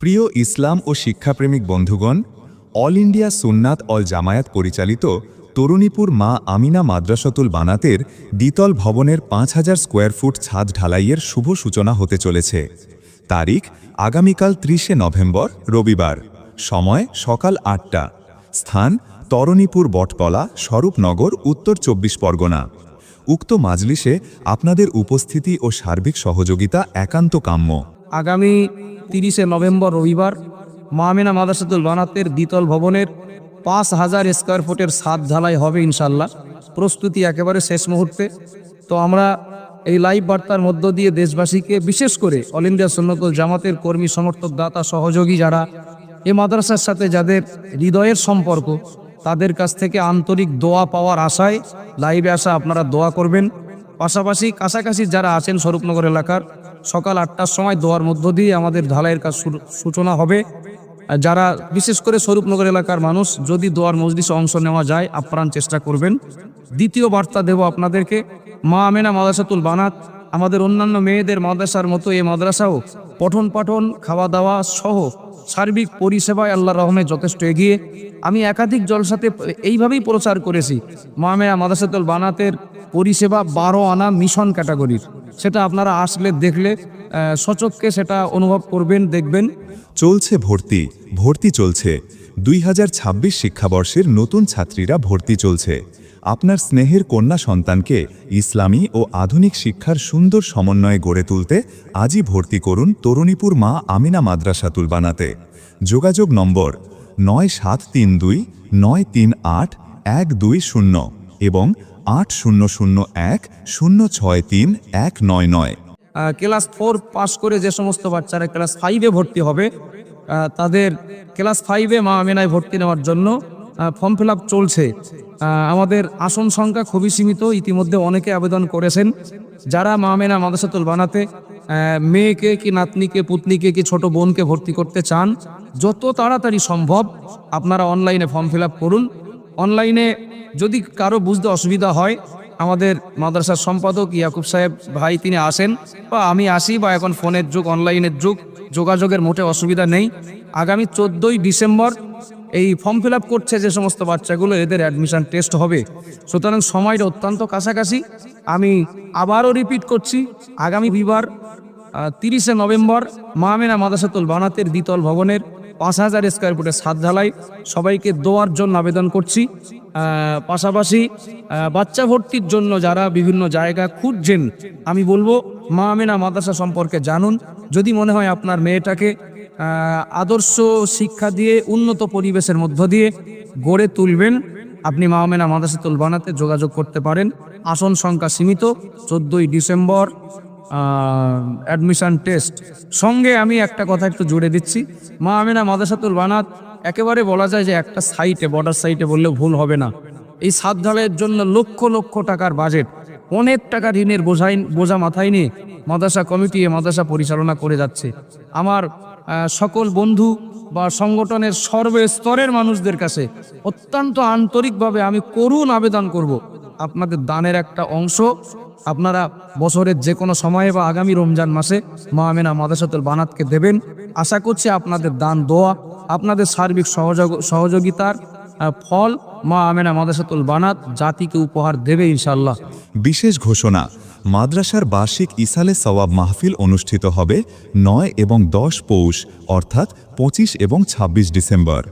প্রিয় ইসলাম ও শিক্ষাপ্রেমিক বন্ধুগণ, অল ইন্ডিয়া সুন্নাত অল জামায়াত পরিচালিত তরুণীপুর মা আমিনা মাদ্রাসাতুল বানাতের দ্বিতল ভবনের পাঁচ হাজার স্কোয়ার ফুট ছাদ ঢালাইয়ের শুভ সূচনা হতে চলেছে। তারিখ আগামীকাল ত্রিশে নভেম্বর, রবিবার। সময় সকাল আটটা। স্থান তরণীপুর বটতলা, স্বরূপনগর, উত্তর চব্বিশ পরগনা। উক্ত মাজলিসে আপনাদের উপস্থিতি ও সার্বিক সহযোগিতা একান্ত কাম্য। আগামী তিরিশে নভেম্বর রবিবার মামিনা মাদাসাতুল বানাতের দ্বিতল ভবনের পাঁচ হাজার স্কোয়ার ফুটের সাত ঢালাই হবে ইনশাল্লাহ প্রস্তুতি একেবারে শেষ মুহূর্তে। তো আমরা এই লাইভ বার্তার মধ্য দিয়ে দেশবাসীকে বিশেষ করে অল ইন্ডিয়া সন্ন্যতুল জামাতের কর্মী, সমর্থক, দাতা, সহযোগী যারা এ মাদ্রাসার সাথে যাদের হৃদয়ের সম্পর্ক, তাদের কাছ থেকে আন্তরিক দোয়া পাওয়ার আশায় লাইভে আসা আপনারা দোয়া করবেন। পাশাপাশি কাছাকাছি যারা আছেন স্বরূপনগর এলাকার, সকাল আটটার সময় দোয়ার মধ্য দিয়ে আমাদের ঢালাইয়ের কাজ সূচনা হবে। যারা বিশেষ করে স্বরূপনগর এলাকার মানুষ, যদি দোয়ার মজলিসে অংশ নেওয়া যায়, আপ্রাণ চেষ্টা করবেন। দ্বিতীয় বার্তা দেব আপনাদেরকে, মা আমেনা মাদ্রাসাতুল বানাত, আমাদের অন্যান্য মেয়েদের মাদ্রাসার মতো এই মাদ্রাসাও পঠন পাঠন, খাওয়া দাওয়া সহ সার্বিক পরিষেবায় আল্লাহ রহমে যথেষ্ট এগিয়ে। আমি একাধিক জলসাতে এইভাবেই প্রচার করেছি। মা মামেয়া মাদাসাতুল বানাতের পরিষেবা বারো আনা মিশন ক্যাটাগরির সেটা আপনারা আসলে দেখলে আহ, সচক্ষে সেটা অনুভব করবেন দেখবেন। চলছে ভর্তি ভর্তি চলছে। দুই হাজার ছাব্বিশ শিক্ষাবর্ষের নতুন ছাত্রীরা ভর্তি চলছে। আপনার স্নেহের কন্যা সন্তানকে ইসলামী ও আধুনিক শিক্ষার সুন্দর সমন্বয়ে গড়ে তুলতে আজই ভর্তি করুন তরুণীপুর মা আমিনা মাদ্রাসাতুল বানাতে। যোগাযোগ নম্বর নয় সাত তিন দুই নয় তিন আট এক দুই শূন্য এবং আট শূন্য শূন্য এক শূন্য ছয় তিন এক নয় নয়। ক্লাস ফোর পাস করে যে সমস্ত বাচ্চারা ক্লাস ফাইভে ভর্তি হবে তাদের ক্লাস ফাইভে মা আমিনায় ভর্তি নেওয়ার জন্য ফর্ম ফিল চলছে। আমাদের আসন সংখ্যা খুবই সীমিত, ইতিমধ্যে অনেকে আবেদন করেছেন। যারা মা আমিনা মাদ্রাসাতুল বানাতে মেয়েকে কি নাতনিকে, পুতনিকে কি ছোট বোনকে ভর্তি করতে চান, যত তাড়াতাড়ি সম্ভব আপনারা অনলাইনে ফর্ম ফিল করুন। অনলাইনে যদি কারও বুঝতে অসুবিধা হয়, আমাদের মাদ্রাসার সম্পাদক ইয়াকুব সাহেব ভাই তিনি আসেন বা আমি আসি বা এখন ফোনের যুগ, অনলাইনের যুগ, যোগাযোগের মোটে অসুবিধা নেই। আগামী চোদ্দোই ডিসেম্বর এই ফর্ম ফিল করছে যে সমস্ত বাচ্চাগুলো, এদের অ্যাডমিশন টেস্ট হবে। সুতরাং সময়টা অত্যন্ত কাছাকাছি। আমি আবারও রিপিট করছি, আগামী রবিবার তিরিশে নভেম্বর মাহমেনা মাদাসাতুল বানাতের দ্বিতল ভবনের পাঁচ হাজার স্কোয়ার ফুটের ছাদ ঢালাই। সবাইকে দোয়ার জন্য আবেদন করছি। পাশাপাশি বাচ্চা ভর্তির জন্য যারা বিভিন্ন জায়গা খুঁজছেন, আমি বলব, মা আমেনা মাদ্রাসা সম্পর্কে জানুন। যদি মনে হয় আপনার মেয়েটাকে আদর্শ শিক্ষা দিয়ে, উন্নত পরিবেশের মধ্য দিয়ে গড়ে তুলবেন, আপনি মা আমেনা মাদ্রাসাতুল বানাতে যোগাযোগ করতে পারেন। আসন সংখ্যা সীমিত, চোদ্দোই ডিসেম্বর অ্যাডমিশন টেস্ট সঙ্গে আমি একটা কথা একটু জুড়ে দিচ্ছি। মা আমিনা মাদাসাতুল বানাত, একেবারে বলা যায় যে একটা সাইটে বর্ডার সাইটে বললেও ভুল হবে না। এই সাত ঢালাইয়ের জন্য লক্ষ লক্ষ টাকার বাজেট অনেক টাকা ঋণের বোঝাই, বোঝা মাথায় নিয়ে মাদ্রাসা কমিটি এ মাদ্রাসা পরিচালনা করে যাচ্ছে। আমার সকল বন্ধু বা সংগঠনের সর্বস্তরের মানুষদের কাছে অত্যন্ত আন্তরিকভাবে আমি করুণ আবেদন করব। আপনাদের দানের একটা অংশ আপনারা বছরের যে কোনো সময়ে বা আগামী রমজান মাসে মা আমেনা মাদাসাতুল বানাতকে দেবেন। আশা করছি আপনাদের দান, দোয়া, আপনাদের সার্বিক সহযোগ সহযোগিতার ফল মা আমেনা মাদাসাতুল বানাত জাতিকে উপহার দেবে ইনশাল্লাহ বিশেষ ঘোষণা, মাদ্রাসার বার্ষিক ইসালে সওয়াব মাহফিল অনুষ্ঠিত হবে নয় এবং দশ পৌষ, অর্থাৎ পঁচিশ এবং ২৬ ডিসেম্বর।